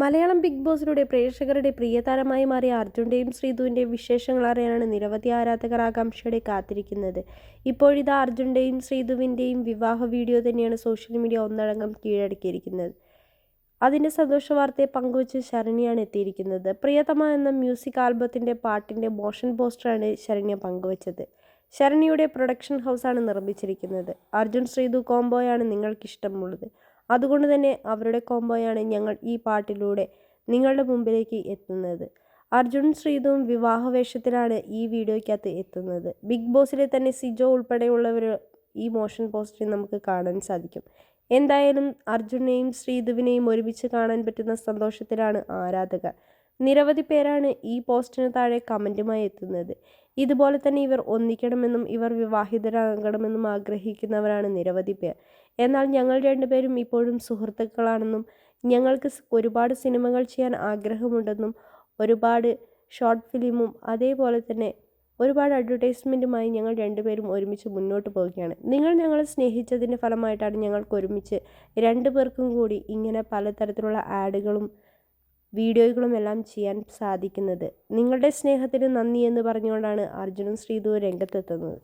Malayalam big ബോസിലൂടെ പ്രേക്ഷകരുടെ പ്രിയതാരമായി മാറിയ അർജുന്റെയും ശ്രീധുവിന്റെയും വിശേഷങ്ങൾ അറിയാനാണ് നിരവധി ആരാധകർ ആകാംക്ഷയോടെ കാത്തിരിക്കുന്നത്. ഇപ്പോഴിതാ അർജുന്റെയും ശ്രീധുവിന്റെയും വിവാഹ വീഡിയോ തന്നെയാണ് സോഷ്യൽ മീഡിയ ഒന്നടങ്കം കീഴടക്കിയിരിക്കുന്നത്. അതിന്റെ സന്തോഷ വാർത്തയെ പങ്കുവച്ച് ശരണ്യാണ് എത്തിയിരിക്കുന്നത്. പ്രിയതമ എന്ന മ്യൂസിക് ആൽബത്തിന്റെ പാട്ടിന്റെ മോഷൻ പോസ്റ്ററാണ് ശരണ്യ പങ്കുവച്ചത്. ശരണ്യയുടെ പ്രൊഡക്ഷൻ ഹൗസാണ് നിർമ്മിച്ചിരിക്കുന്നത്. അർജുൻ ശ്രീധു കോംബോയാണ് നിങ്ങൾക്കിഷ്ടമുള്ളത്. അതുകൊണ്ട് തന്നെ അവരുടെ കോമ്പോയാണ് ഞങ്ങൾ ഈ പാട്ടിലൂടെ നിങ്ങളുടെ മുമ്പിലേക്ക് എത്തുന്നത്. അർജുൻ ശ്രീധുവും വിവാഹവേഷത്തിലാണ് ഈ വീഡിയോയ്ക്കകത്ത് എത്തുന്നത്. ബിഗ് ബോസിലെ തന്നെ സിജോ ഉൾപ്പെടെയുള്ളവർ ഈ മോഷൻ പോസ്റ്ററിൽ നമുക്ക് കാണാൻ സാധിക്കും. എന്തായാലും അർജുനെയും ശ്രീധുവിനെയും ഒരുമിച്ച് കാണാൻ പറ്റുന്ന സന്തോഷത്തിലാണ് ആരാധകർ. നിരവധി പേരാണ് ഈ പോസ്റ്റിന് താഴെ കമന്റുമായി എത്തുന്നത്. ഇതുപോലെ തന്നെ ഇവർ ഒന്നിക്കണമെന്നും ഇവർ വിവാഹിതരാകണമെന്നും ആഗ്രഹിക്കുന്നവരാണ് നിരവധി പേർ. എന്നാൽ ഞങ്ങൾ രണ്ടുപേരും ഇപ്പോഴും സുഹൃത്തുക്കളാണെന്നും ഞങ്ങൾക്ക് ഒരുപാട് സിനിമകൾ ചെയ്യാൻ ആഗ്രഹമുണ്ടെന്നും ഒരുപാട് ഷോർട്ട് ഫിലിമും അതേപോലെ തന്നെ ഒരുപാട് അഡ്വർടൈസ്മെന്റുമായി ഞങ്ങൾ രണ്ടുപേരും ഒരുമിച്ച് മുന്നോട്ട് പോവുകയാണ്. നിങ്ങൾ ഞങ്ങളെ സ്നേഹിച്ചതിന്റെ ഫലമായിട്ടാണ് ഞങ്ങൾക്ക് ഒരുമിച്ച് രണ്ടു പേർക്കും കൂടി ഇങ്ങനെ പലതരത്തിലുള്ള ആഡുകളും വീഡിയോകളും എല്ലാം ചെയ്യാൻ സാധിക്കുന്നത്. നിങ്ങളുടെ സ്നേഹത്തിന് നന്ദി എന്ന് പറഞ്ഞുകൊണ്ടാണ് അർജുനും ശ്രീധു രംഗത്തെത്തുന്നത്.